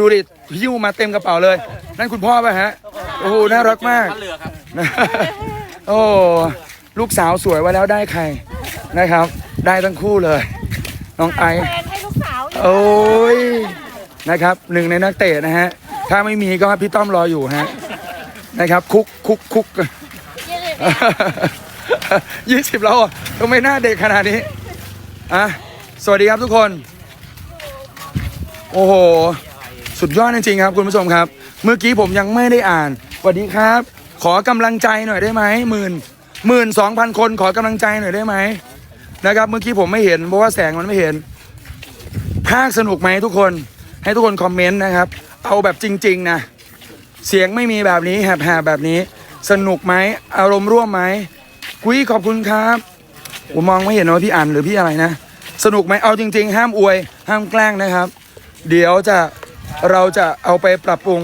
ดูดิหิ้วมาเต็มกระเป๋าเลย นั่นคุณพ่อป่ะฮะ โอ้โหน่ารักมากท่าเรือครับ โอ้ลูกสาวสวยไว้แล้วได้ใครนะครับ ได้ทั้งคู่เลย น้องไอซ์แฟนให้ลูกสาวอีกโอ้ยนะครับหนึ่งในนักเตะนะฮะ ถ้าไม่มีก็พี่ต้อมรออยู่ฮะนะครับ คุกคุกคุกยี่สิบแล้วอะทำไมหน้าเด็กขนาดนี้อะสวัสดีครับทุกคน โอ้โห สุดยอดจริงๆครับ คุณผู้ชมครับ เมื่อกี้ผมยังไม่ได้อ่านสวัสดีครับ ขอกำลังใจหน่อยได้ไหมหมื่นหมื่นสองพันคนขอกำลังใจหน่อยได้ไหมนะครับ เมื่อกี้ผมไม่เห็นเพราะว่าแสงมันไม่เห็น ภาคสนุกไหมทุกคนให้ทุกคนคอมเมนต์นะครับ เอาแบบจริง ๆ นะ เสียงไม่มีแบบนี้แหบๆแบบนี้ สนุกไหมอารมณ์ร่วมไหมกุ้ยขอบคุณครับผมมองไม่เห็นว่าพี่อันหรือพี่อะไรนะ สนุกไหมเอาจริง ๆ ห้ามอวย ห้ามแกล้งนะครับ เดี๋ยวจะ เราจะเอาไปปรับปรุง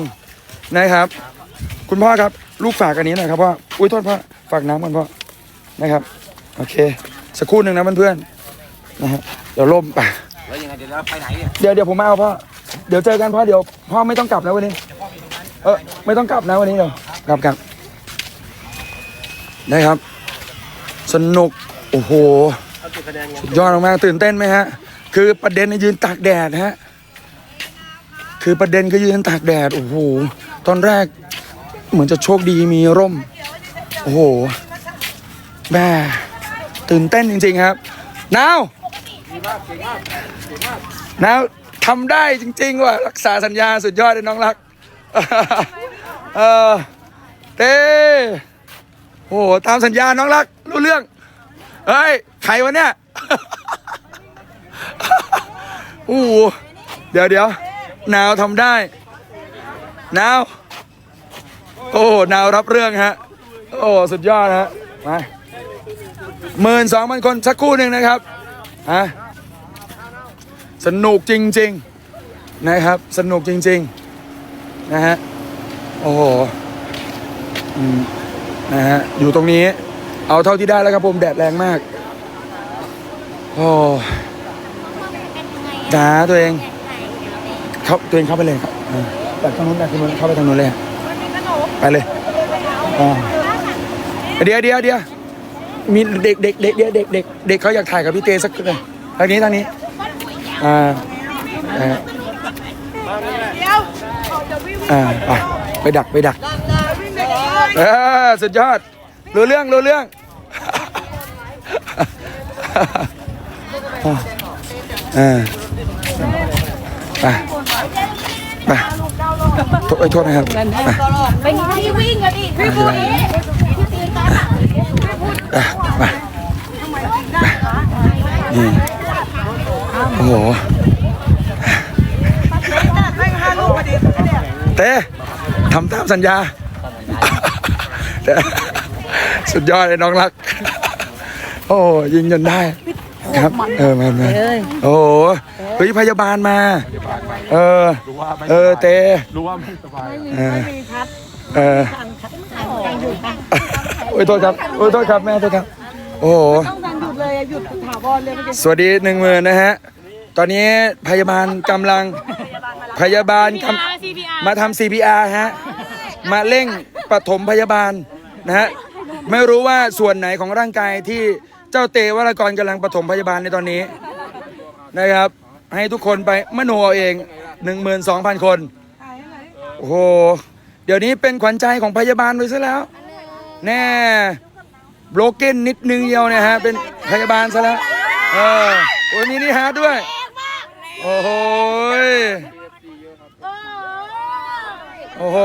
นะครับ คุณพ่อครับลูกฝากอันนี้หน่อยครับพ่ออุ้ยโทษพ่อฝากน้ำก่อนพ่อนะครับ โอเค สักครู่หนึ่งนะเพื่อนๆนะฮะเดี๋ยวล่มไปแล้วยังไงเดี๋ยวเราไปไหนเนี่ยเดี๋ยวเดี๋ยวผมมาเอาพ่อเดี๋ยวเจอกันพ่อเดี๋ยวพ่อไม่ต้องกลับนะวันนี้เออไม่ต้องกลับนะวันนี้เดี๋ยวกลับกลับได้ครับ สนุกโอ้โหสุดยอดมากๆตื่นเต้นไหมฮะ คือประเด็นเนี่ยยืนตากแดดฮะ คือประเด็นก็ยืนตากแดด โอ้โห ตอนแรกเหมือนจะโชคดีมีร่ม โอ้โหแม่ตื่นเต้นจริง ๆครับนาวนาวทำได้จริง ๆ ว่ะรักษาสัญญาสุดยอดเลยน้องรัก เออเต้โอ้โหตามสัญญาน้องรัก รู้เรื่อง เฮ้ย ใครวะเนี่ย โอ้โหเดี๋ยวเดี๋ยว นาวทำได้นาวโอ้นาวรับเรื่องฮะโอ้สุดยอดฮะมาหมื่นสองพันคนสักครู่หนึ่งนะครับฮะสนุกจริง ๆนะครับ สนุกจริง ๆ นะฮะโอ้โหอืมนะฮะอยู่ตรงนี้ เอาเท่าที่ได้แล้วครับผมแดดแรงมากโอ้จ้าตัวเอง เข้าตัวเองเข้าไปเลยครับอ่าจากทางนู้นจากทางนู้นเข้าไปทางนู้นเลยอะไปเลยอ่าเดี๋ยวเดี๋ยวเดี๋ยวมีเด็กเด็กเด็กเด็กเด็กเด็กเด็กเขาอยากถ่ายกับพี่เตสักเลยทางนี้ทางนี้อ่าอ่าอ่าไปไปดักไปดักเออสุดยอดรู้เรื่องรู้เรื่องอ่าไป ไปโทษเอ้ยโทษนะครับไปเป็นที่วิ่งกันดิพี่พูดนี้พี่ตีนตาอะไปไปนี่โอ้โหเต้ทำตามสัญญา สุดยอดเลยน้องรัก โอ้ยิงจนได้ครับ เออมามาโอ้ เฮ้ยพยาบาลมา เออเออเต้รู้ว่าไม่สบายเออเออโอ้ยโทษครับโอ้ยโทษครับแม่โทษครับ โอ้โห ต้องการหยุดเลยหยุดถาวรเลยเมื่อกี้สวัสดีหนึ่งหมื่นนะฮะ ตอนนี้พยาบาลกำลังพยาบาลกำมาทำ CPR ฮะ มาเร่งปฐมพยาบาลนะฮะ ไม่รู้ว่าส่วนไหนของร่างกายที่เจ้าเตวรากรกำลังปฐมพยาบาลในตอนนี้นะครับ ให้ทุกคนไปมโนเอาเอง 12,000 คน โอ้โห เดี๋ยวนี้เป็นขวัญใจของพยาบาลไปซะแล้ว แน่โบรกเก้นนิดนึงเดียวเนี่ยฮะ เป็นพยาบาลซะแล้ว เออโอ้ยมีนี่ฮาร์ดด้วย โอ้โหโอ้โห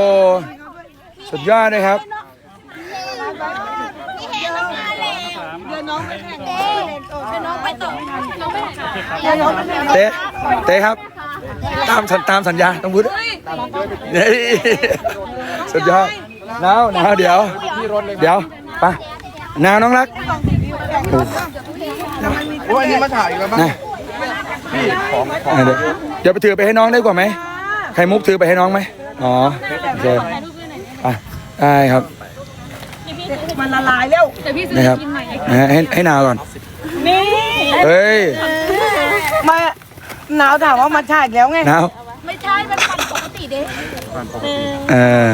สุดยอดเลยครับ เดี๋ยวน้องไปแข่งเดี๋ยวน้องไปต่อน้องไปแข่งเดี๋ยวน้องไปแข่งเต้เต้ครับ ตามสัญตามสัญญาต้องพูดเฮ้ยสุดยอดนาวหนาวเดี๋ยว เดี๋ยวไปนาวน้องรักโอ้วันนี้มาถ่ายกันบ้างนะอะเดี๋ยวเดี๋ยวไปถือไปให้น้องได้กว่าไหมไข่มุกถือไปให้น้องไหมอ๋อโอเคไปได้ครับ มันละลายแล้วนะครับนะฮะให้ให้นาวก่อน นี่เฮ้ย มาหนาวถามว่ามาฉายแล้วไง นาว ไม่ใช่ มันปั่นผนี่เด้เออ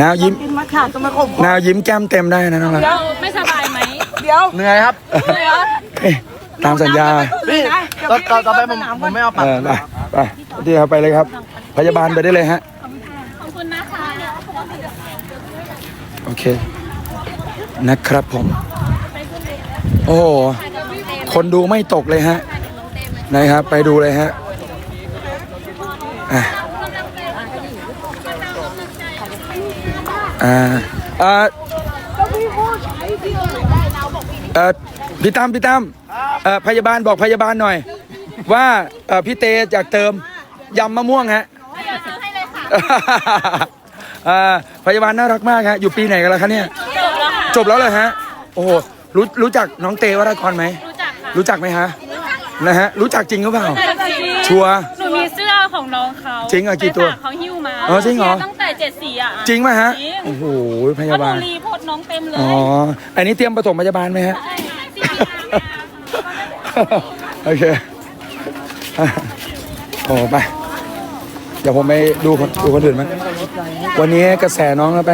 นาวยิ้มมาขาดก็มาข่มนาวยิ้มแก้มเต็มได้นะน้องรักไม่สบายไหมเดี๋ยวเหนื่อยครับเอ้ยตามสัญญา พี่ต่อต่อต่อไปผมผมไม่เอาปัเอดอไปไปดีครับไปเลยครับ พยาบาลไปได้เลยฮะ ขอบคุณนะคะ โอเค นะครับผม โอ้โห คนดูไม่ตกเลยฮะ นะครับ ไปดูเลยฮะอะอ่าอ่าเอ่อพี่ตั้มพี่ตั้มเอ่อพยาบาลบอกพยาบาลหน่อย ว่าเอ่อพี่เตจากเติมยำมะม่วงฮะอ่าพยาบาลน่ารักมากฮะอยู่ปีไหนกันแล้วคะเนี่ย จบแล้วค่ะจบแล้วเลยฮะ โอ้โหรู้รู้จักน้องเตวรากรไหม รู้จักค่ะรู้จักไหมฮะ นะฮะ รู้จักจริงหรือเปล่าจริงชัวร์ หนูมีเสื้อของน้องเขาจริงเหรอกี่ตัวไปฝาเขาหิ้วมาอ๋อจริงเหรอ ตั้งแต่เจ็ดสีอะจริงไหมฮะ จริงโอ้โหพเพยาราะหนูบาลรีโพสต์น้องเต็มเลย อ๋อ อันนี้เตรียมผสมพยาบาลไหมฮะ โอเค โอ้ไป เดี๋ยวผมไปดูคนดูคนอื่นมั้งวันนี้กระแสน้องแล้วไป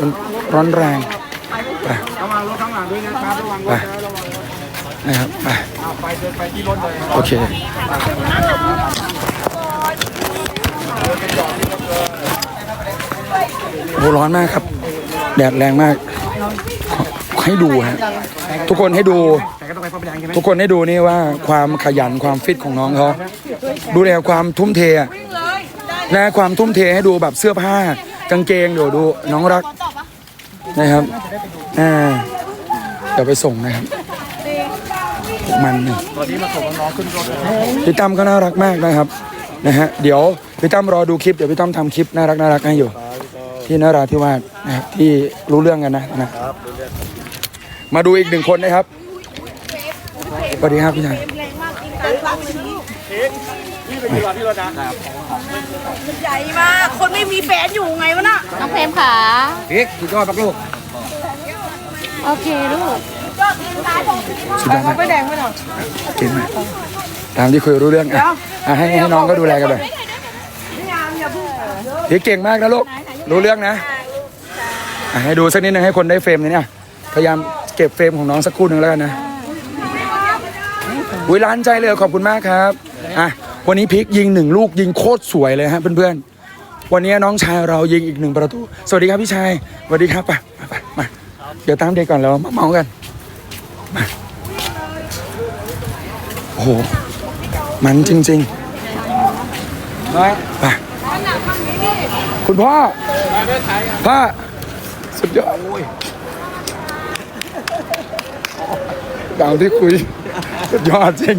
มันร้อนแรงไประวังรถข้างหลัง ด้วยนะครับระวังรถนะครับไปไปเดินไปที่รถเลยโอเคโอ้ร้อนมากครับ แดดแรงมาก ให้ดูฮะทุกคนให้ดู ทุกคนให้ดูนี่ว่าความขยันความฟิตของน้องเขาดูเลยครับความทุ่มเทอะนะความทุ่มเทให้ดูแบบเสื้อผ้ากางเกงเดี๋ยวดูน้องรักนะครับอ่า เดี๋ยวไปส่งนะครับมันนี่พี่ตั้มก็น่ารักมากนะครับนะฮะเดี๋ยวพี่ตั้มรอดูคลิปเดี๋ยวพี่ตั้มทำคลิปน่ารักน่ารักให้อยู่ ที่นราธิวาสนะครับที่รู้เรื่องกันนะนะมาดูอีกหนึ่งคนนะครับสวัสดีครับพี่ชายใหญ่มาก คนไม่มีแฟนอยู่ไงวะน่ะน้องเพมค่ะพี่สุดยอดปักลูก โอเคลูกสุดยอดมากเก่งมากตามที่คุยรู้เรื่องอะอะให้ให้น้องก็ดูแลกันเลยพี่เก่งมากนะลูกรู้เรื่องนะอะให้ดูสักนิดนึงให้คนได้เฟรมเลยเนี่ยพยายามเก็บเฟรมของน้องสักครู่หนึ่งแล้วกันนะวิร้านใจเลยขอบคุณมากครับอะวันนี้พีคยิงหนึ่งลูกยิงโคตรสวยเลยฮะเพื่อนๆวันนี้น้องชายเรายิงอีกหนึ่งประตู สวัสดีครับพี่ชายสวัสดีครับไปไปไปมา เดี๋ยวตามเด็กก่อนแล้วมาเมากันโอ้โห มันจริงๆไปคุณพ่อพ่อสุดยอดดาวที่คุย สุดยอดจริง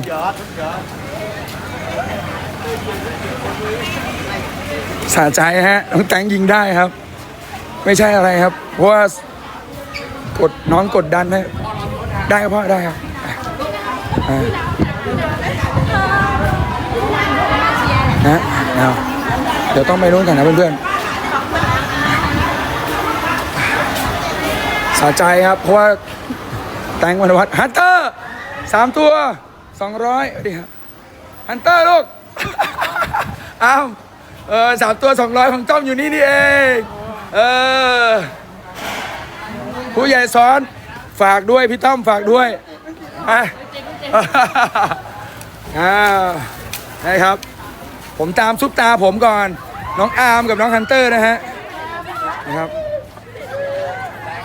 สะใจฮะน้องแตงยิงได้ครับ ไม่ใช่อะไรครับ เพราะว่า กดน้องกดดันให้ได้ครับพ่อได้ครับนะเอาเดี๋ยวต้องไปนู้นกันนะเพื่อนๆสาใจครับ เพราะว่าแตงวันวัฒน์ฮันเตอร์สามตัวสองร้อยดิครับฮันเตอร์ลูกอ้าวเออสามตัวสองร้อยของจ้อมอยู่นี่นี่เอง เออ ผู้ใหญ่สอนฝากด้วยพี่ต้อมฝากด้วยอะอ่านะครับ ผมตามซุปตาผมก่อน น้องอาร์มกับน้องฮันเตอร์นะฮะนะครับ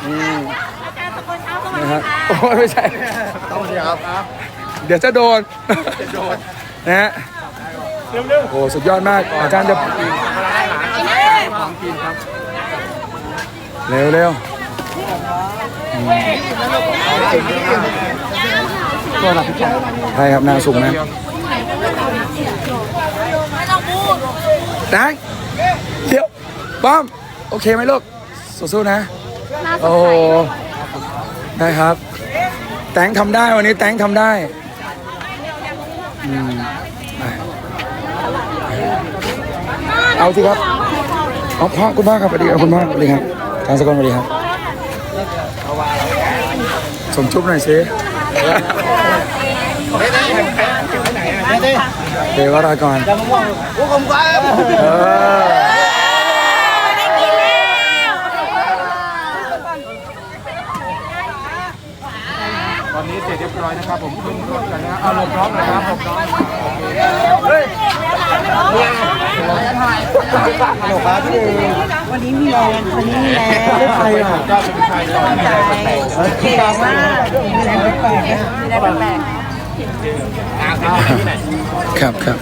นี่นะฮะโอ้ยไม่ใช่ต้องเดียวครับ เดี๋ยวจะโดนนะฮะโอ้สุดยอดมากอาจารย์จะเร็วเร็ว ใช่ครับนาสูงนะดังเดี๋ยวป้อม โอเคไหมลูกสู้ๆนะ โอ้โหได้ครับ แตงทำได้วันนี้แตงทำได้อืมไปเอาสิครับเอาพ่อคุณพ่อครับสวัสดีครับคุณพ่อสวัสดีครับทางสกลสวัสดีครับ สมชุบหน่อยสิเดี๋ยวรอก่อนผู้กำกับเอตอนนี้เสร็จเรียบร้อยนะครับผมขึ้นรถกันนะเอาลงพร้อมนะครับผมเฮ้ หลครับพี่วันนี้มีแรงวันนี้มีแรงใครอะก็เป็นใครต่อใจเก่งมากมีแรงแปลกๆนะมีแรงแปลกครับครับ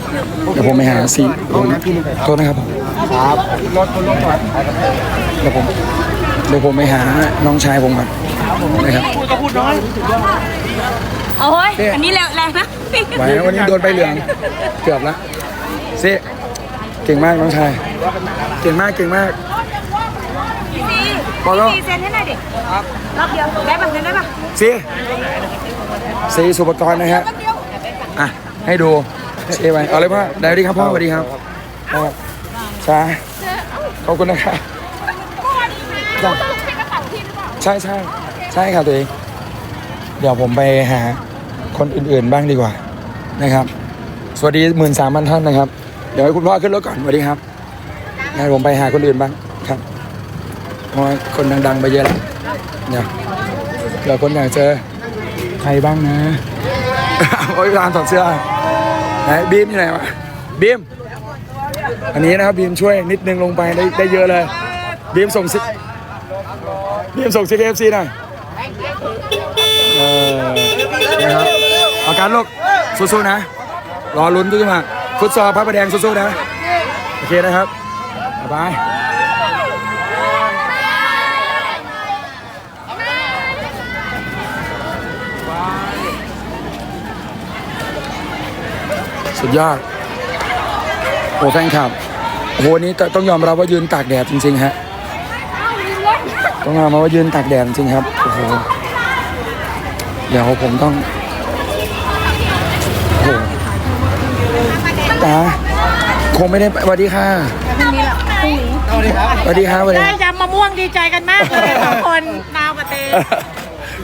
เดี๋ยวผมไปหาซีผมโทษนะครับผมครับรถคนรถก่อนเดี๋ยวผมเดี๋ยวผมไปหาน้องชายผมก่อนนะครับโอ้ยอันนี้แรงแรงนะไหวนะวันนี้โดนใบเหลืองเกือบละเซเก่งมากน้องชาย เก่งมากเก่งมากพี่ซีพอแล้วพี่ซีเซ็นให้หน่อยดิรอบเดียวได้ป่ะเซ็นได้ป่ะซีซีสุปกรณ์นะฮะอะให้ดูเซไปเอาเลยพ่อได้สวัสดีครับพ่อสวัสดีครับพ่อช้าขอบคุณนะครับจ้ะใช่ใช่ใช่ครับตัวเองเดี๋ยวผมไปหาคนอื่นๆบ้างดีกว่านะครับ สวัสดีหมื่นสามพันท่านนะครับ เดี๋ยวให้คุณพ่อขึ้นรถก่อนสวัสดีครับงั้นผมไปหาคนอื่นบ้างครับเพราะคนดังๆไปเยอะแล้วเดี๋ยวเดี๋ยวคนอยากเจอใครบ้างนะโอ้ยร้านถอดเสื้อไหนบีมอยู่ไหนวะบีมอันนี้นะครับบีมช่วยนิดนึงลงไปได้ได้เยอะเลยบีมส่งซิบีมส่งซิเอฟซีหน่อยเออนะครับอาการลูกสู้ๆนะ รอลุ้นด้วยมา ฟุตซอลพระประแดงสู้ๆนะ โอเคนะครับบ๊ายบายสุดยอดโอ้แฟนคลับโอ้โหนนี้ต้องยอมรับว่ายืนตากแดดจริง ๆ ฮะ ต้องยอมรับว่ายืนตากแดดจริงครับ โอ้โห เดี๋ยวผมต้อง โอ้โหตา คงไม่ได้ไปสวัสดีค่ะพรุ่งนี้ละพรุ่งนี้สวัสดีครับสวัสดีครับสวัสดีได้ยำมะม่วงดีใจกันมากเลยสองคนนาวกับเต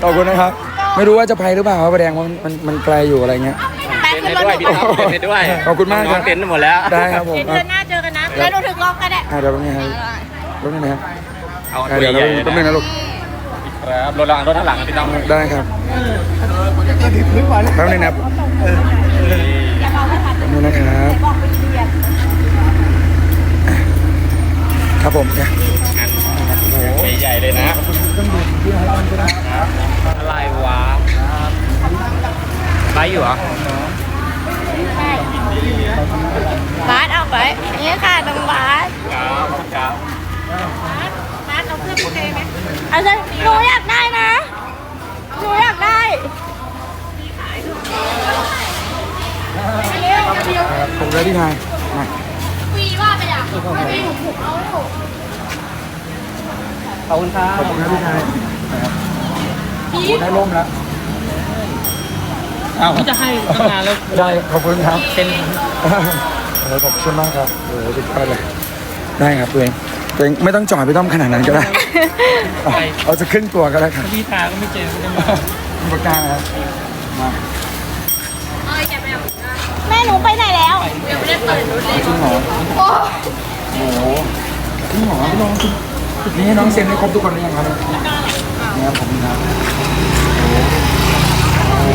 ขอบคุณนะครับ ไม่รู้ว่าจะไปหรือเปล่าครับประแดงว่ามันมันมันไกลอยู่อะไรเงี้ยแป๊บขึ้นรถหนูเห็นด้วยขอบคุณมากครับเต็นท์หมดแล้วได้ครับผมเดือนหน้าเจอกันนะ แล้วหนูถึงรอบก็ได้อะเดี๋ยวแป๊บนึงครับแป๊บนึงนะครับเอาอะเดี๋ยวเราแป๊บนึงนะลูกครับรถหลังรถข้างหลังพี่ต้องได้ครับแป๊บนึงนะครับ แป๊บนึงนะครับ ครับผมเนี่ยใหญ่เลยนะอะไรวะไปอยู่เหรอ อบคุณครับขอบคุณครับพี่ชายนะครับโอ้โหได้ร่มแล้วอ้าวจะให้ตั้งนานแล้ว ได้ขอบคุณครับเป็นเออขอบคุณมากครับโอ้โหสุดยอดเลยได้ครับตัวเองตัวเองไม่ต้องจอดไม่ต้องขนาดนั้นก็ได้เอาเอาจะครึ่งตัวก็ได้ครับพี่ตาก็ไม่เจอกันปากกาครับมาแม่หนูไปไหนแล้วจริงเหรอโอ้โหจริงเหรอพี่น้องจริง นี่ให้น้องเซ็นให้ครบทุกคนหรือยังครับเนี่ยครับผมครับโอ้โห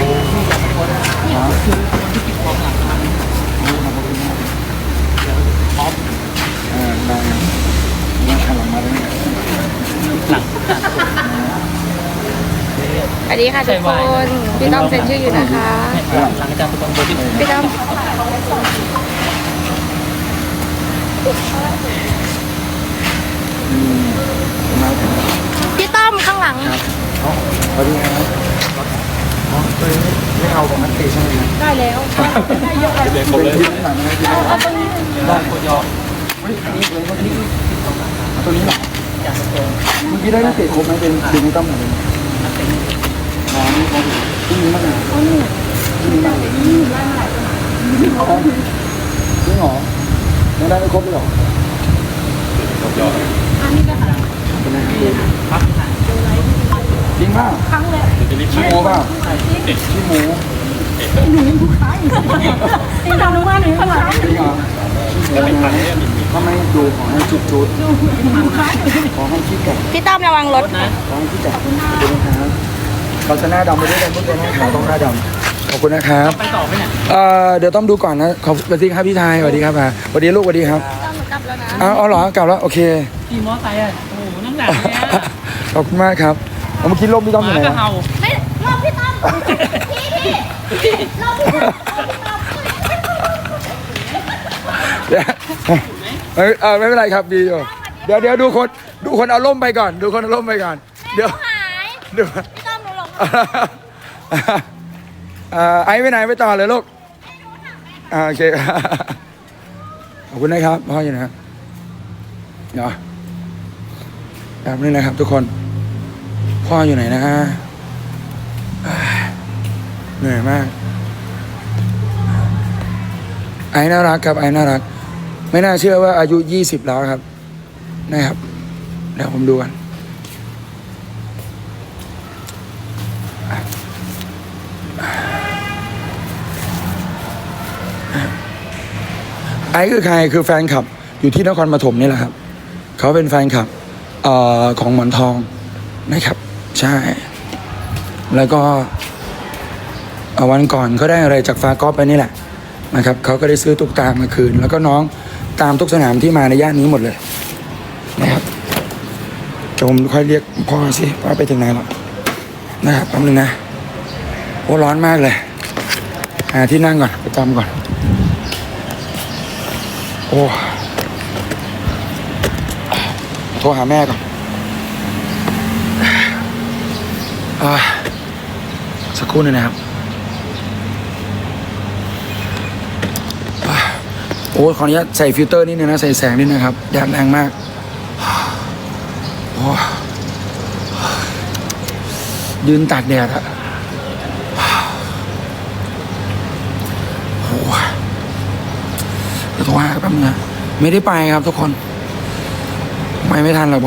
ครับเออได้ครับเนี่ยขันหลังมาเลยเนี่ยสวัสดีค่ะทุกคนพี่ต้อมเซ็นชื่ออยู่นะคะหลังจากตรงบนที่พี่ต้อมพี่ต้อมข้างห ลังครับเอาสวัสดีครับอ๋อตัวเองไม่เอาของนักเตะใช่ไหมครับได้แล้วเป็นผมเลยที่หลังนะครับได้คนยอมเฮ้ยอันนี้เลยเมื่อกี้เอาตัวนี้เหรอเมื่อกี้ได้นักเตะครบไหมเป็นดึงไม่ต้องเหมือนกันอ๋อนี่เขาที่นี้มากเลยที่นี้มากเลยจริงเหรอยังได้ไม่ครบเลยเหรอ จริงเปล่าครั้งเลยชิโมเปล่าชิโมพี่ต้อมรู้ว่าหนูข้างหลังจริงเหรอชิโมนะถ้าไม่ดูขอให้จุดจุดขอให้คิดกับพี่ต้อมระวังรถนะขอให้คิดกับดูนะครับไปเราจะหน้าดำไปด้วยกันพวกตัวหน้าขาวต้องหน้าดำขอบคุณนะครับ ไปต่อไหมเนี่ยเอ่อเดี๋ยวต้องดูก่อนนะ ขอบสวัสดีครับพี่ชายสวัสดีครับอะสวัสดีลูกสวัสดีครับต้องหนูกลับแล้วนะอ้าวเอาเหรอกลับแล้ว โอเคขี่มอไซค์อะโอ้โหนั่งหนักเลยอะขอบคุณมากครับ เอาเมื่อกี้ร่มพี่ต้อมหอยู่มาไหนก็วะเห่าไม่รอบพี่ต้อมพี่พี่รอบพี่ต้อมรอบพี่ต้อมเดี๋ยวเอ้ยเออไม่เป็นไรครับดีอยู่เดี๋ยวเดี๋ยวดูคนดูคนเอาร่มไปก่อน ดูคนเอาร่มไปก่อน เดี๋ยวหายเดี๋ยวพี่ต้อมหนูหลงอ่าไอ้ไปไหนไปต่อเลยลูกอ่าโอเคขอบคุณนะครับพ่ออยู่นะเดี๋ยวแบบนี้นะครับทุกคน พ่ออยู่ไหนนะเหนื่อยมาก ไอ้น่ารักครับ ไอ้น่ารัก ไม่น่าเชื่อว่าอายุยี่สิบแล้วครับ นะครับ เดี๋ยวผมดูกันไอ้คือใครคือแฟนคลับ อยู่ที่นครปฐมนี่แหละครับ เขาเป็นแฟนคลับอของหมอนทองนะครับ ใช่ แล้วก็วันก่อนก็ได้อะไรจากฟ้าก๊อฟไปนี่แหละนะครับเขาก็ได้ซื้อตุ๊กตามาคืน แล้วก็น้องตามทุกสนามที่มาในย่านนี้หมดเลยนะครับเดี๋ยวผมค่อยเรียกพ่อสิว่าไปถึงไหนแล้วนะครับแป๊บนึงนะโอ้ร้อนมากเลยหาที่นั่งก่อนประจำก่อน โอ้โทรหาแม่ก่อนอ่า สักครู่นึงนะครับ โอ้ขออนุญาตใส่ฟิลเตอร์นิดนึงนะ ใส่แสงนิดนะครับแดดแรงมากยืนตากแดดอะโอ้เดี๋ยวโทรหาแป๊บนึงนะไม่ได้ไปครับทุกคนไปไม่ทันหรอก